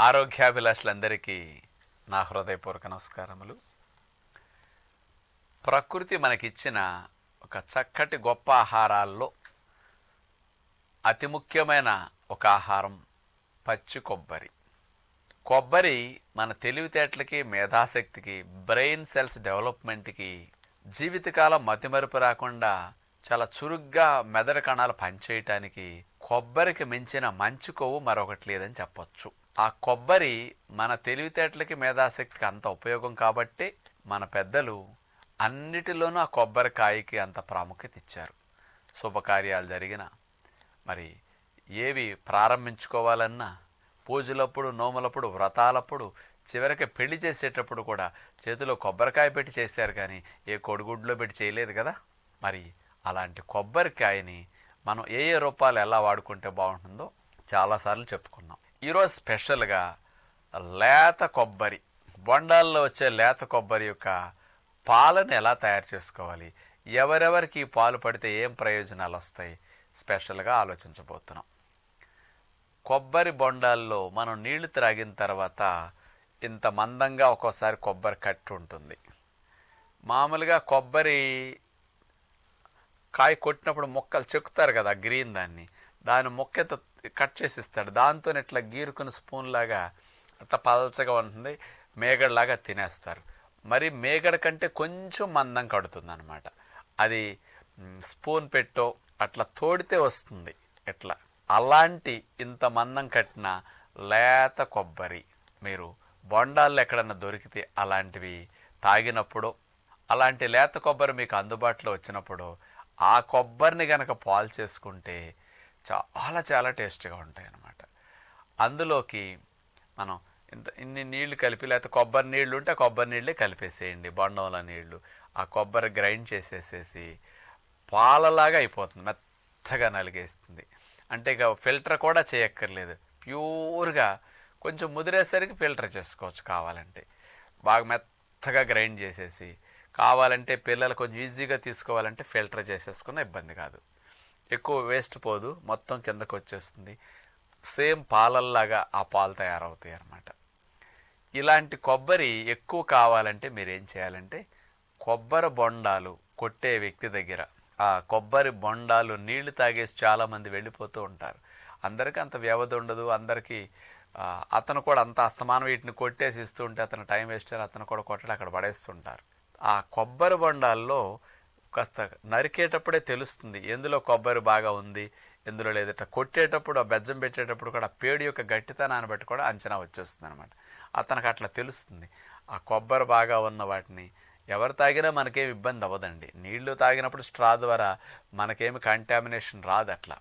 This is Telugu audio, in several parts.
ఆరోగ్యాభిలాషులందరికీ నా హృదయపూర్వక నమస్కారములు. ప్రకృతి మనకిచ్చిన ఒక చక్కటి గొప్ప ఆహారాల్లో అతి ముఖ్యమైన ఒక ఆహారం పచ్చి కొబ్బరి. కొబ్బరి మన తెలివితేటలకి మేధాశక్తికి బ్రెయిన్ సెల్స్ డెవలప్మెంట్కి జీవితకాలం మతిమరుపు రాకుండా చాలా చురుగ్గా మెదడు కణాలు పనిచేయటానికి కొబ్బరికి మించిన మంచి కొవ్వు మరొకటి లేదని చెప్పొచ్చు. ఆ కొబ్బరి మన తెలివితేటలకి మేధాశక్తికి అంత ఉపయోగం కాబట్టి మన పెద్దలు అన్నిటిలోనూ ఆ కొబ్బరికాయకి అంత ప్రాముఖ్యత ఇచ్చారు. శుభకార్యాలు జరిగిన మరి ఏవి ప్రారంభించుకోవాలన్నా పూజలప్పుడు నోములప్పుడు వ్రతాలప్పుడు చివరికి పెళ్ళి చేసేటప్పుడు కూడా చేతిలో కొబ్బరికాయ పెట్టి చేశారు కానీ ఏ కొడుగుడ్లో పెట్టి చేయలేదు కదా? మరి అలాంటి కొబ్బరికాయని మనం ఏ ఏ రూపాలు ఎలా వాడుకుంటే బాగుంటుందో చాలాసార్లు చెప్పుకున్నాం. ఈరోజు స్పెషల్గా లేత కొబ్బరి బొండాల్లో వచ్చే లేత కొబ్బరి యొక్క పాలను ఎలా తయారు చేసుకోవాలి ఎవరెవరికి పాలు పడితే ఏం ప్రయోజనాలు వస్తాయి స్పెషల్గా ఆలోచించబోతున్నాం. కొబ్బరి బొండాల్లో మనం నీళ్ళు త్రాగిన తర్వాత ఇంత మందంగా ఒక్కోసారి కొబ్బరి కట్టు ఉంటుంది. మామూలుగా కొబ్బరి కాయ కొట్టినప్పుడు మొక్కలు చెక్కుతారు కదా గ్రీన్ దాన్ని. దాని మొక్క కట్ చేసి ఇస్తాడు దాంతో ఇట్లా గీరుకుని స్పూన్ లాగా అట్లా పలచగా ఉంటుంది. మేగడలాగా తినేస్తారు. మరి మేగడ కంటే కొంచెం మందం కడుతుంది అనమాట అది స్పూన్ పెట్టో అట్లా తోడితే వస్తుంది. ఎట్లా? అలాంటి ఇంత మందం కట్టిన లేత కొబ్బరి మీరు బొండాల్లో ఎక్కడన్నా దొరికితే అలాంటివి తాగినప్పుడు అలాంటి లేత కొబ్బరి మీకు అందుబాటులో వచ్చినప్పుడు ఆ కొబ్బరిని గనక పాలు చేసుకుంటే చాలా చాలా టేస్టీగా ఉంటాయి అన్నమాట అందులోకి మనం ఇంత ఇన్ని నీళ్ళు కలిపి లేకపోతే కొబ్బరి నీళ్ళు ఉంటే ఆ కొబ్బరి నీళ్ళే కలిపేసేయండి బొండంలో నీళ్ళు. ఆ కొబ్బరి గ్రైండ్ చేసేసేసి పాలలాగా అయిపోతుంది మెత్తగా నలిగేస్తుంది. అంటే ఇక ఫిల్టర్ కూడా చేయక్కర్లేదు. ప్యూర్గా కొంచెం ముదిరేసరికి ఫిల్టర్ చేసుకోవచ్చు కావాలంటే. బాగా మెత్తగా గ్రైండ్ చేసేసి కావాలంటే పిల్లలు కొంచెం ఈజీగా తీసుకోవాలంటే ఫిల్టర్ చేసేసుకున్న ఇబ్బంది కాదు. ఎక్కువ వేస్ట్ పోదు మొత్తం కిందకు వచ్చేస్తుంది. సేమ్ పాలల్లాగా ఆ పాలు తయారవుతాయి అన్నమాట. ఇలాంటి కొబ్బరి ఎక్కువ కావాలంటే మీరు ఏం చేయాలంటే కొబ్బరి బొండాలు కొట్టే వ్యక్తి దగ్గర ఆ కొబ్బరి బొండాలు నీళ్ళు తాగేసి చాలామంది వెళ్ళిపోతూ ఉంటారు. అందరికీ అంత వ్యవధి ఉండదు అందరికీ అతను కూడా అంత అస్తమానం వీటిని కొట్టేసి ఇస్తూ ఉంటే అతను టైం వేస్ట్ అతను కూడా కొట్టడం అక్కడ పడేస్తుంటారు. ఆ కొబ్బరి బొండాల్లో కాస్త నరికేటప్పుడే తెలుస్తుంది ఎందులో కొబ్బరి బాగా ఉంది ఎందులో లేదట. కొట్టేటప్పుడు ఆ బెజ్జం పెట్టేటప్పుడు కూడా పేడు యొక్క గట్టితనాన్ని బట్టి కూడా అంచనా వచ్చేస్తుంది అనమాట అతనికి అట్లా తెలుస్తుంది. ఆ కొబ్బరి బాగా ఉన్న వాటిని ఎవరు తాగినా మనకేం ఇబ్బంది అవ్వదండి. నీళ్ళు తాగినప్పుడు స్ట్రా ద్వారా మనకేమి కంటామినేషన్ రాదు అట్లా.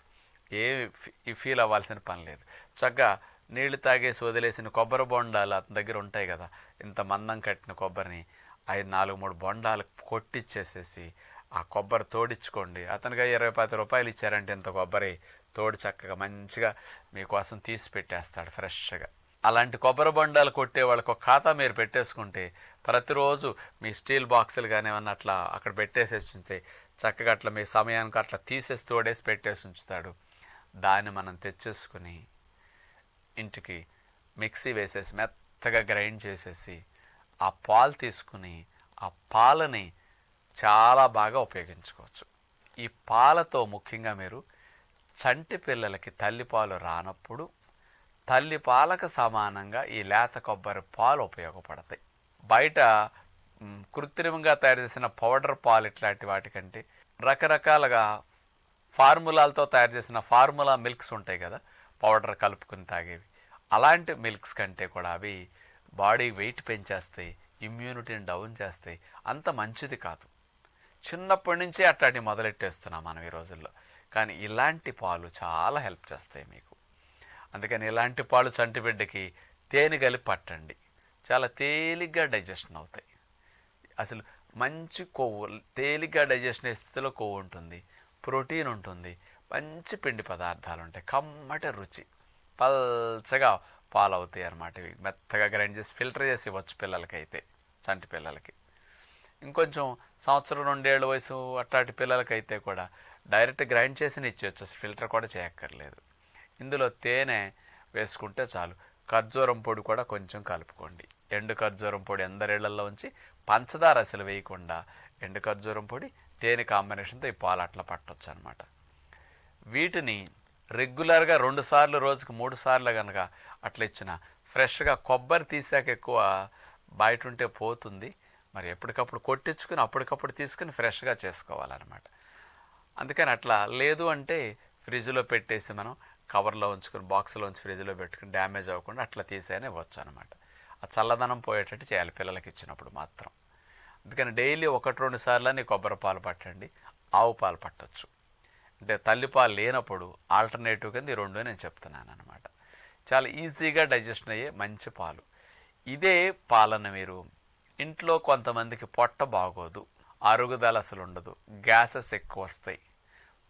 ఏమి ఫీల్ అవ్వాల్సిన పని లేదు. చక్కగా నీళ్ళు తాగేసి వదిలేసిన కొబ్బరి బొండాలు అతని దగ్గర ఉంటాయి కదా. ఇంత మందం కట్టిన కొబ్బరిని ఐదు నాలుగు మూడు బొండాలు కొట్టిచ్చేసేసి ఆ కొబ్బరి తోడించుకోండి అతనికి ఇరవై పది రూపాయలు ఇచ్చారంటే ఇంత కొబ్బరి తోడి చక్కగా మంచిగా మీకోసం తీసి పెట్టేస్తాడు ఫ్రెష్గా. అలాంటి కొబ్బరి బొండాలు కొట్టే వాళ్ళకు ఒక ఖాతా మీరు పెట్టేసుకుంటే ప్రతిరోజు మీ స్టీల్ బాక్సులు కానీ ఏమన్నా అట్లా అక్కడ పెట్టేసేసి ఉంటే చక్కగా అట్లా మీ సమయానికి అట్లా తీసేసి తోడేసి పెట్టేసి ఉంచుతాడు. దాన్ని మనం తెచ్చేసుకుని ఇంటికి మిక్సీ వేసేసి మెత్తగా గ్రైండ్ చేసేసి ఆ పాలు తీసుకుని ఆ పాలని చాలా బాగా ఉపయోగించుకోవచ్చు. ఈ పాలతో ముఖ్యంగా మీరు చంటి పిల్లలకి తల్లిపాలు రానప్పుడు తల్లి పాలకు సమానంగా ఈ లేత కొబ్బరి పాలు ఉపయోగపడతాయి. బయట కృత్రిమంగా తయారు చేసిన పౌడర్ పాలు ఇట్లాంటి వాటికంటే రకరకాలుగా ఫార్ములాలతో తయారు చేసిన ఫార్ములా మిల్క్స్ ఉంటాయి కదా పౌడర్ కలుపుకుని తాగేవి. అలాంటి మిల్క్స్ కంటే కూడా అవి బాడీ వెయిట్ పెంచేస్తాయి ఇమ్యూనిటీని డౌన్ చేస్తాయి. అంత మంచిది కాదు. చిన్నప్పటి నుంచే అట్లాంటివి మొదలెట్టేస్తున్నాం మనం ఈ రోజుల్లో. కానీ ఇలాంటి పాలు చాలా హెల్ప్ చేస్తాయి మీకు. అందుకని ఇలాంటి పాలు చంటి బిడ్డకి తేనె కలిపి పట్టండి. చాలా తేలిగ్గా డైజెషన్ అవుతాయి. అసలు మంచి కొవ్వు తేలిగ్గా డైజెషన్ అయ్యే స్థితిలో కొవ్వు ఉంటుంది ప్రోటీన్ ఉంటుంది మంచి పిండి పదార్థాలు ఉంటాయి. కమ్మటి రుచి. పల్చగా పాలు అవుతాయి అన్నమాట ఇవి. మెత్తగా గ్రైండ్ చేసి ఫిల్టర్ చేసి ఇవ్వచ్చు పిల్లలకైతే చంటి పిల్లలకి. ఇంకొంచెం సంవత్సరం రెండేళ్ళ వయసు అట్లాంటి పిల్లలకైతే కూడా డైరెక్ట్ గ్రైండ్ చేసి ఇచ్చేయచ్చు. ఫిల్టర్ కూడా చేయక్కర్లేదు. ఇందులో తేనె వేసుకుంటే చాలు. ఖర్జూరం పొడి కూడా కొంచెం కలుపుకోండి. ఎండు ఖర్జూరం పొడి అందరిళ్ళలో ఉంచి పంచదార అసలు వేయకుండా ఎండు ఖర్జూరం పొడి తేనె కాంబినేషన్తో ఈ పాలు అట్లా పట్టవచ్చు అనమాట వీటిని రెగ్యులర్గా రెండు సార్లు రోజుకు మూడు సార్లు కనుక అట్లా ఇచ్చిన ఫ్రెష్గా కొబ్బరి తీసాక ఎక్కువ బయట ఉంటే పోతుంది. మరి ఎప్పటికప్పుడు కొట్టించుకుని అప్పటికప్పుడు తీసుకుని ఫ్రెష్గా చేసుకోవాలన్నమాట. అందుకని అట్లా లేదు అంటే ఫ్రిడ్జ్లో పెట్టేసి మనం కవర్లో ఉంచుకొని బాక్స్లో ఉంచి ఫ్రిడ్జ్లో పెట్టుకుని డ్యామేజ్ అవ్వకుండా అట్లా తీసేనే వచ్చు అనమాట ఆ చల్లదనం పోయేటట్టు చేయాలి పిల్లలకి ఇచ్చినప్పుడు మాత్రం. అందుకని డైలీ ఒకటి రెండు సార్లు కొబ్బరి పాలు పట్టండి ఆవు పాలు పట్టచ్చు. అంటే తల్లిపాలు లేనప్పుడు ఆల్టర్నేటివ్ కింద ఈ రెండు నేను చెప్తున్నాను అనమాట చాలా ఈజీగా డైజెషన్ అయ్యే మంచి పాలు. ఇదే పాలన మీరు ఇంట్లో కొంతమందికి పొట్ట బాగోదు అరుగుదల అసలు ఉండదు గ్యాసెస్ ఎక్కువ వస్తాయి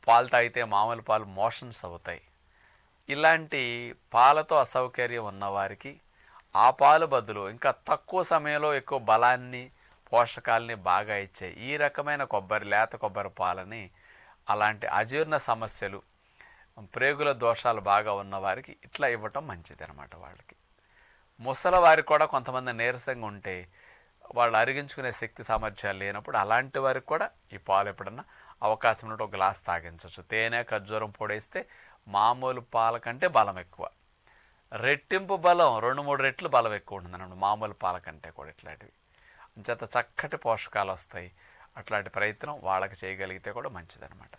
పాలు తాగితే మామూలు పాలు మోషన్స్ అవుతాయి. ఇలాంటి పాలతో అసౌకర్యం ఉన్నవారికి ఆ పాలు బదులు ఇంకా తక్కువ సమయంలో ఎక్కువ బలాన్ని పోషకాలని బాగా ఇచ్చే ఈ రకమైన కొబ్బరి లేత కొబ్బరి పాలని అలాంటి అజీర్ణ సమస్యలు ప్రేగుల దోషాలు బాగా ఉన్నవారికి ఇట్లా ఇవ్వటం మంచిది అనమాట వాళ్ళకి. ముసలవారికి కూడా కొంతమంది నీరసంగా ఉంటే వాళ్ళు అరిగించుకునే శక్తి సామర్థ్యాలు లేనప్పుడు అలాంటి వారికి కూడా ఈ పాలు ఎప్పుడన్నా అవకాశం ఉన్నట్టు ఒక గ్లాస్ తాగించవచ్చు. తేనె ఖర్జూరం పొడేస్తే మామూలు పాల కంటే బలం ఎక్కువ. రెట్టింపు బలం రెండు మూడు రెట్లు బలం ఎక్కువ ఉంటుంది అన్నమాట. మామూలు పాల కంటే కూడా ఇట్లాంటివి. అంచేత చక్కటి పోషకాలు వస్తాయి. అట్లాంటి ప్రయత్నం వాళ్ళకి చేయగలిగితే కూడా మంచిదన్నమాట.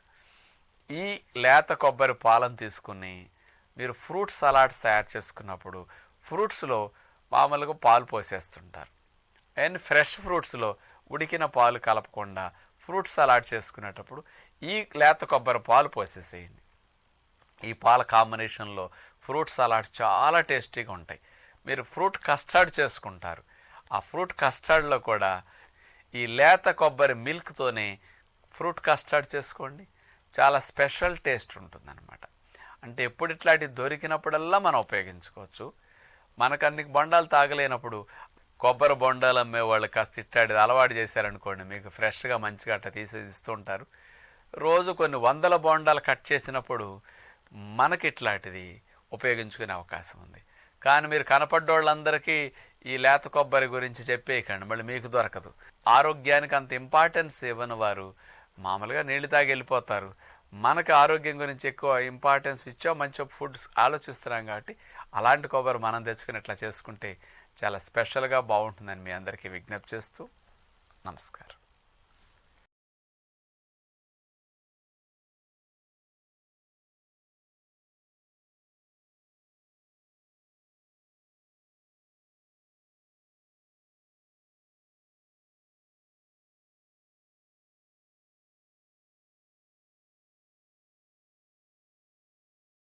ఈ లేత కొబ్బరి పాలను తీసుకుని మీరు ఫ్రూట్ సలాడ్స్ తయారు చేసుకున్నప్పుడు ఫ్రూట్స్లో మామూలుగా పాలు పోసేస్తుంటారు. అండ్ ఫ్రెష్ ఫ్రూట్స్లో ఉడికిన పాలు కలపకుండా ఫ్రూట్ సలాడ్ చేసుకునేటప్పుడు ఈ లేత కొబ్బరి పాలు పోసేసేయండి. ఈ పాల కాంబినేషన్లో ఫ్రూట్ సలాడ్ చాలా టేస్టీగా ఉంటాయి. మీరు ఫ్రూట్ కస్టర్డ్ చేసుకుంటారు. ఆ ఫ్రూట్ కస్టర్డ్లో కూడా ఈ లేత కొబ్బరి మిల్క్తోనే ఫ్రూట్ కస్టర్డ్ చేసుకోండి. చాలా స్పెషల్ టేస్ట్ ఉంటుందన్నమాట. అంటే ఎప్పుడు ఇట్లాంటివి దొరికినప్పుడల్లా మనం ఉపయోగించుకోవచ్చు. మనకు అన్ని బండాలు తాగలేనప్పుడు కొబ్బరి బొండాలు అమ్మే వాళ్ళు కాస్త ఇట్టాడి అలవాటు చేశారనుకోండి మీకు ఫ్రెష్గా మంచిగా అట్ట తీసి ఇస్తూ ఉంటారు రోజు కొన్ని వందల బొండాలు కట్ చేసినప్పుడు మనకి ఇట్లాంటిది ఉపయోగించుకునే అవకాశం ఉంది. కానీ మీరు కనపడ్డోళ్ళందరికీ ఈ లేత కొబ్బరి గురించి చెప్పేయకండి మళ్ళీ మీకు దొరకదు. ఆరోగ్యానికి అంత ఇంపార్టెన్స్ ఇవ్వని వారు మామూలుగా నీళ్ళు తాగి వెళ్ళిపోతారు. మనకు ఆరోగ్యం గురించి ఎక్కువ ఇంపార్టెన్స్ ఇచ్చా మంచి ఫుడ్స్ ఆలోచిస్తున్నాం కాబట్టి అలాంటి కొబ్బరి మనం తెచ్చుకుని ఇట్లా చేసుకుంటే చాలా స్పెషల్గా బాగుంటుందని మీ అందరికీ విజ్ఞప్తి చేస్తూ నమస్కారం.